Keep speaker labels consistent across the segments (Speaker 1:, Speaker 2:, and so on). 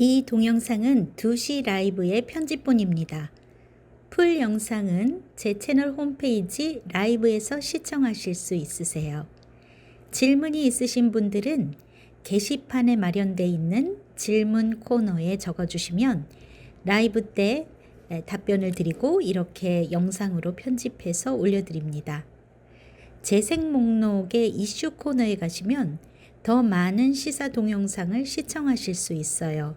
Speaker 1: 이 동영상은 2시 라이브의 편집본입니다. 풀 영상은 제 채널 홈페이지 라이브에서 시청하실 수 있으세요. 질문이 있으신 분들은 게시판에 마련되어 있는 질문 코너에 적어주시면 라이브 때 답변을 드리고 이렇게 영상으로 편집해서 올려드립니다. 재생 목록의 이슈 코너에 가시면 더 많은 시사 동영상을 시청하실 수 있어요.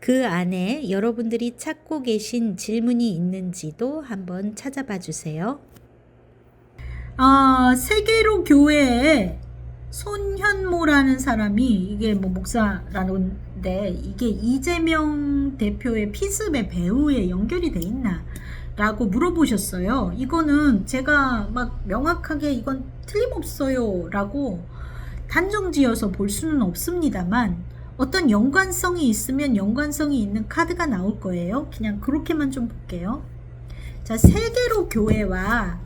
Speaker 1: 그 안에 여러분들이 찾고 계신 질문이 있는지도 한번 찾아봐 주세요.
Speaker 2: 아, 세계로 교회에 손현모라는 사람이 이게 뭐 목사라는데 이게 이재명 대표의 피습의 배후에 연결이 돼 있나? 라고 물어보셨어요. 이거는 제가 막 명확하게 이건 틀림없어요. 라고 단정 지어서 볼 수는 없습니다만 어떤 연관성이 있으면 연관성이 있는 카드가 나올 거예요. 그냥 그렇게만 좀 볼게요. 자, 세계로 교회와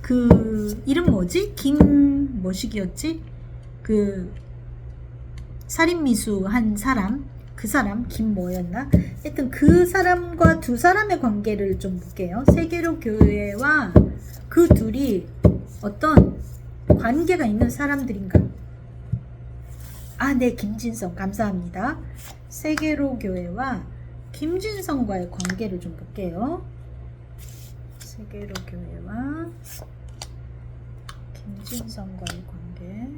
Speaker 2: 그 이름 뭐지? 김 뭐시기였지? 그 살인 미수 한 사람 그 사람 김 뭐였나? 하여튼 그 사람과 두 사람의 관계를 좀 볼게요. 세계로 교회와 그 둘이 어떤 관계가 있는 사람들인가? 아, 네, 김진성 감사합니다. 세계로 교회와 김진성과의 관계를 좀 볼게요. 세계로 교회와 김진성과의 관계.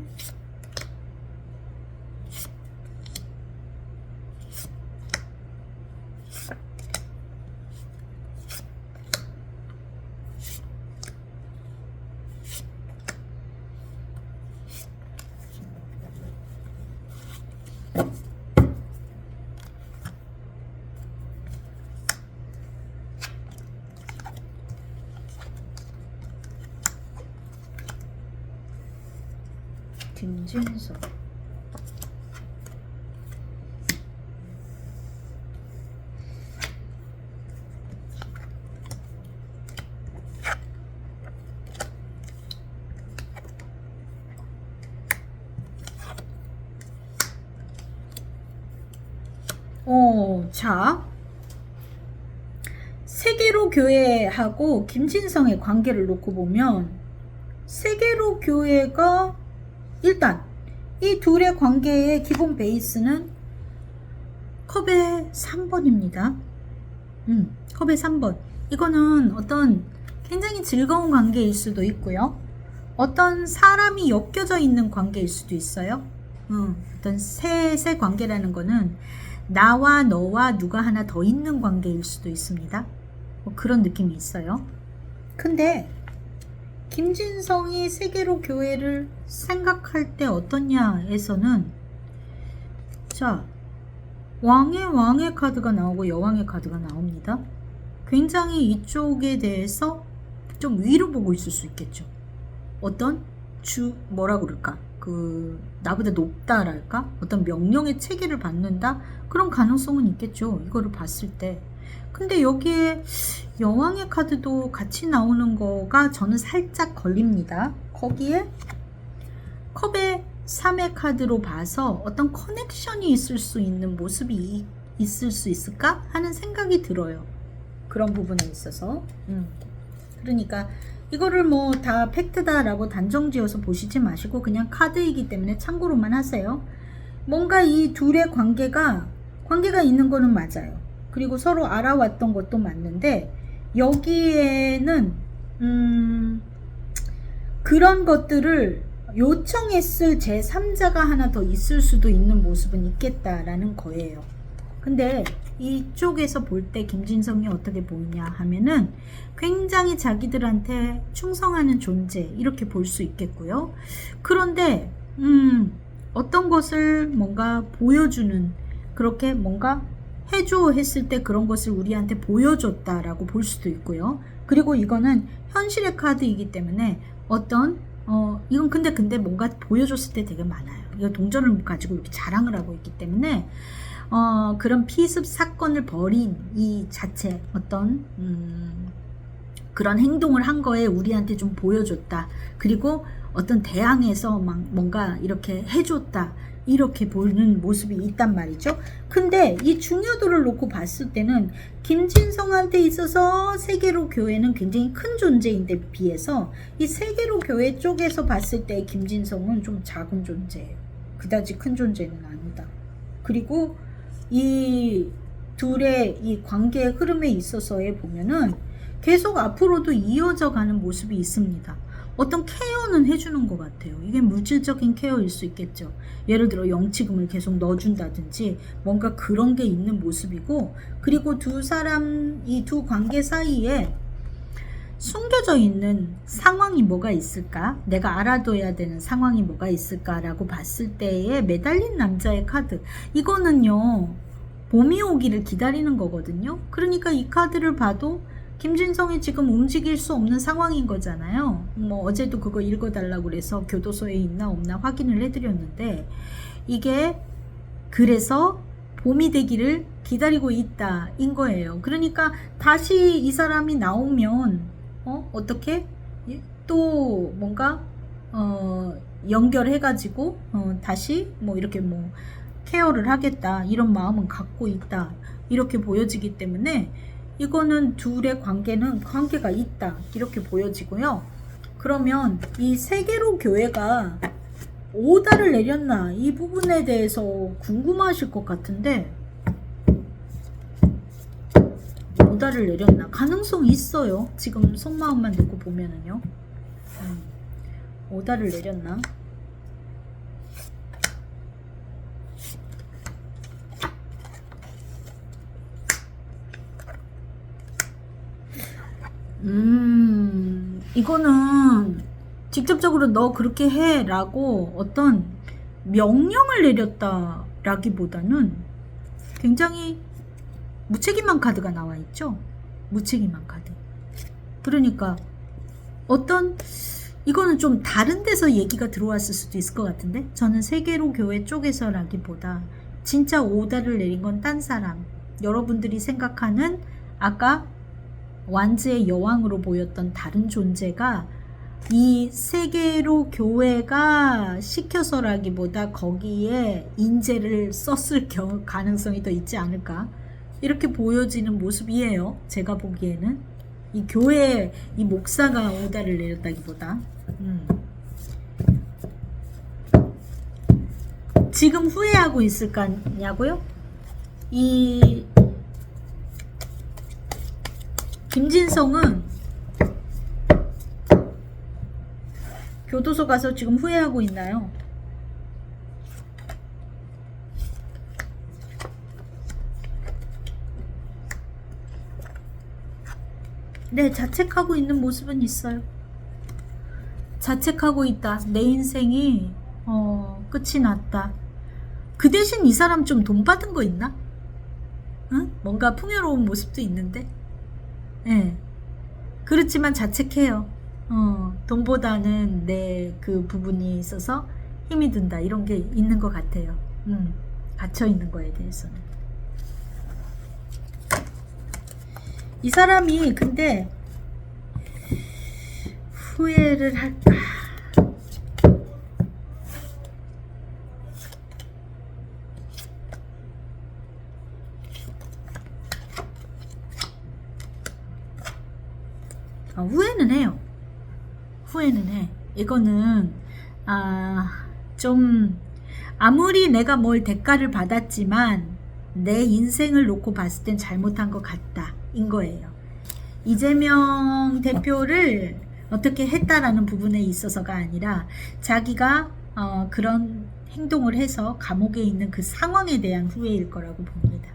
Speaker 2: 김 진성. 어, 자. 세계로 교회하고 김진성의 관계를 놓고 보면 세계로 교회가 일단 이 둘의 관계의 기본 베이스는 컵의 3번입니다. 음, 컵의 3번. 이거는 어떤 굉장히 즐거운 관계일 수도 있고요. 어떤 사람이 엮여져 있는 관계일 수도 있어요. 음, 어떤 셋의 관계라는 거는 나와 너와 누가 하나 더 있는 관계일 수도 있습니다. 뭐 그런 느낌이 있어요. 근데 김진성이 세계로 교회를 생각할 때 어떻냐에서는 자 왕의 왕의 카드가 나오고 여왕의 카드가 나옵니다. 굉장히 이쪽에 대해서 좀 위로 보고 있을 수 있겠죠. 어떤 주 뭐라 그럴까 그 나보다 높다랄까 어떤 명령의 체계를 받는다 그런 가능성은 있겠죠. 이거를 봤을 때. 근데 여기에 여왕의 카드도 같이 나오는 거가 저는 살짝 걸립니다. 거기에 컵의 3의 카드로 봐서 어떤 커넥션이 있을 수 있는 모습이 있을 수 있을까 하는 생각이 들어요. 그런 부분에 있어서. 음. 그러니까 이거를 뭐 다 팩트다라고 단정 지어서 보시지 마시고 그냥 카드이기 때문에 참고로만 하세요. 뭔가 이 둘의 관계가 관계가 있는 거는 맞아요. 그리고 서로 알아왔던 것도 맞는데 여기에는 음 그런 것들을 요청했을 제3자가 하나 더 있을 수도 있는 모습은 있겠다라는 거예요. 근데 이쪽에서 볼 때 김진성이 어떻게 보이냐 하면은 굉장히 자기들한테 충성하는 존재 이렇게 볼 수 있겠고요. 그런데 음 어떤 것을 뭔가 보여주는 그렇게 뭔가 해줘 했을 때 그런 것을 우리한테 보여줬다라고 볼 수도 있고요. 그리고 이거는 현실의 카드이기 때문에 어떤 어 이건 근데 근데 뭔가 보여줬을 때 되게 많아요. 이거 동전을 가지고 이렇게 자랑을 하고 있기 때문에 어 그런 피습 사건을 벌인 이 자체 어떤 음 그런 행동을 한 거에 우리한테 좀 보여줬다. 그리고 어떤 대항에서 막 뭔가 이렇게 해줬다. 이렇게 보는 모습이 있단 말이죠. 근데 이 중요도를 놓고 봤을 때는 김진성한테 있어서 세계로 교회는 굉장히 큰 존재인데 비해서 이 세계로 교회 쪽에서 봤을 때 김진성은 좀 작은 존재예요. 그다지 큰 존재는 아니다. 그리고 이 둘의 이 관계의 흐름에 있어서에 보면은 계속 앞으로도 이어져 가는 모습이 있습니다. 어떤 케어는 해주는 것 같아요. 이게 물질적인 케어일 수 있겠죠. 예를 들어 영치금을 계속 넣어준다든지 뭔가 그런 게 있는 모습이고 그리고 두 사람 이 두 관계 사이에 숨겨져 있는 상황이 뭐가 있을까? 내가 알아둬야 되는 상황이 뭐가 있을까라고 봤을 때에 매달린 남자의 카드. 이거는요, 봄이 오기를 기다리는 거거든요. 그러니까 이 카드를 봐도 김진성이 지금 움직일 수 없는 상황인 거잖아요. 뭐 어제도 그거 읽어달라고 그래서 교도소에 있나 없나 확인을 해드렸는데 이게 그래서 봄이 되기를 기다리고 있다인 거예요. 그러니까 다시 이 사람이 나오면 어 어떻게 예? 또 뭔가 어 연결해가지고 어 다시 뭐 이렇게 뭐 케어를 하겠다 이런 마음은 갖고 있다 이렇게 보여지기 때문에 이거는 둘의 관계는 관계가 있다 이렇게 보여지고요. 그러면 이 세계로 교회가 오다를 내렸나 이 부분에 대해서 궁금하실 것 같은데 오다를 내렸나 가능성 있어요. 지금 속마음만 놓고 보면은요. 음, 오다를 내렸나? 음, 이거는 직접적으로 너 그렇게 해 라고 어떤 명령을 내렸다 라기보다는 굉장히 무책임한 카드가 나와 있죠. 무책임한 카드. 그러니까 어떤 이거는 좀 다른 데서 얘기가 들어왔을 수도 있을 것 같은데 저는 세계로 교회 쪽에서라기보다 진짜 오다를 내린 건 딴 사람 여러분들이 생각하는 아까 완즈의 여왕으로 보였던 다른 존재가 이 세계로 교회가 시켜서라기보다 거기에 인재를 썼을 가능성이 더 있지 않을까 이렇게 보여지는 모습이에요. 제가 보기에는 이 교회 이 목사가 오다를 내렸다기보다 음. 지금 후회하고 있을 거냐고요? 이 김진성은 교도소 가서 지금 후회하고 있나요? 네, 자책하고 있는 모습은 있어요. 자책하고 있다. 내 인생이 어, 끝이 났다. 그 대신 이 사람 좀 돈 받은 거 있나? 응? 뭔가 풍요로운 모습도 있는데. 예. 네. 그렇지만 자책해요. 어, 돈보다는 내 그 부분이 있어서 힘이 든다. 이런 게 있는 것 같아요. 음, 갇혀 있는 거에 대해서는. 이 사람이 근데 후회를 할까? 아, 후회는 해요. 후회는 해. 이거는 아, 좀 아무리 내가 뭘 대가를 받았지만 내 인생을 놓고 봤을 땐 잘못한 것 같다. 인 거예요. 이재명 대표를 어떻게 했다라는 부분에 있어서가 아니라 자기가 어, 그런 행동을 해서 감옥에 있는 그 상황에 대한 후회일 거라고 봅니다.